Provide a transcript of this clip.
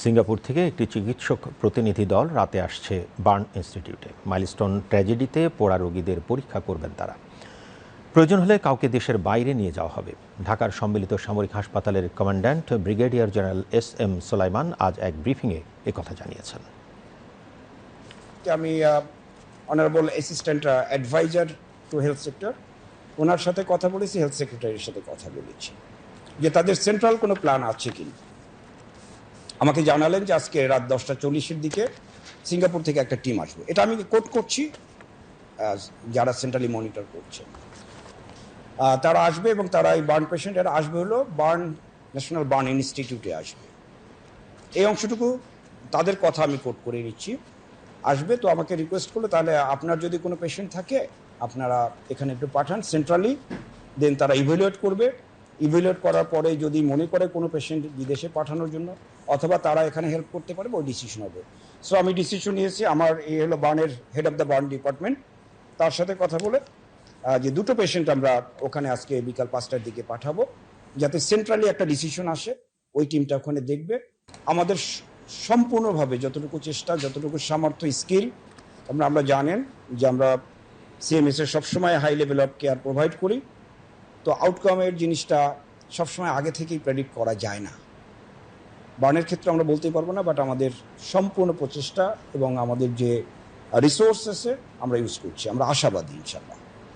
Singapore থেকে একটি চিকিৎসক প্রতিনিধি দল রাতে আসছে বার্ন ইনস্টিটিউটে। মাইলস্টোন ট্র্যাজেডিতে পোড়া রোগীদের পরীক্ষা করবেন তারা। প্রয়োজন হলে কাউকে দেশের বাইরে নিয়ে যাওয়া হবে। ঢাকার সম্মিলিত সামরিক হাসপাতালের commandant brigadier general S M Solaiman আজ এক ব্রিফিংয়ে একথা জানিয়েছেন। আমি honourable assistant adviser to health sector ওনার সাথে কথা বলেছি হেলথ সেক্রেটারির সাথে কথা বলেছি। যে তাদের সেন্ট্রাল কোনো প্ল্যান আছে কি না। আমাকে জানালেন যে আজকে রাত দশটা চল্লিশের দিকে সিঙ্গাপুর থেকে একটা টিম আসবে। এটা আমি কোট করছি যারা সেন্ট্রালি মনিটর করছেন আহ, তারা আসবে এবং তারা এই বার্ন পেশেন্ট এরা আসবে হলো বার্ন ন্যাশনাল বার্ন ইনস্টিটিউটে আসবে। এই অংশটুকু তাদের কথা আমি কোট করে নিচ্ছি। আসবে তো আমাকে রিকোয়েস্ট করল তাহলে আপনার যদি কোনো পেশেন্ট থাকে আপনারা এখানে একটু পাঠান সেন্ট্রালি দেন তারা ইভ্যালুয়েট করবে। ইভ্যালুয়েট করার পরে যদি মনে করে কোনো পেশেন্ট বিদেশে পাঠানোর জন্য, অথবা তারা এখানে হেল্প করতে পারবে ওই ডিসিশন হবে। সো আমি ডিসিশন নিয়েছি, আমার এই হলো বার্নের head of the burn department তার সাথে কথা বলে যে দুটো পেশেন্ট আমরা ওখানে আজকে বিকাল পাঁচটার দিকে পাঠাবো, যাতে সেন্ট্রালি একটা ডিসিশন আসে, ওই টিমটা ওখানে দেখবে। আমাদের সম্পূর্ণভাবে যতটুকু চেষ্টা, যতটুকু সামর্থ্য স্কিল আমরা আমরা জানেন যে আমরা সিএমএস সবসময় high level of care provide করি। তো আউটকামের জিনিসটা সবসময় আগে থেকেই প্রেডিক্ট করা যায় না। বার্নের ক্ষেত্রে আমরা বলতেই পারব না বাট আমাদের সম্পূর্ণ প্রচেষ্টা এবং আমাদের যে রিসোর্সেসে আমরা ইউজ করছি। আমরা আশাবাদী ইনশাল্লাহ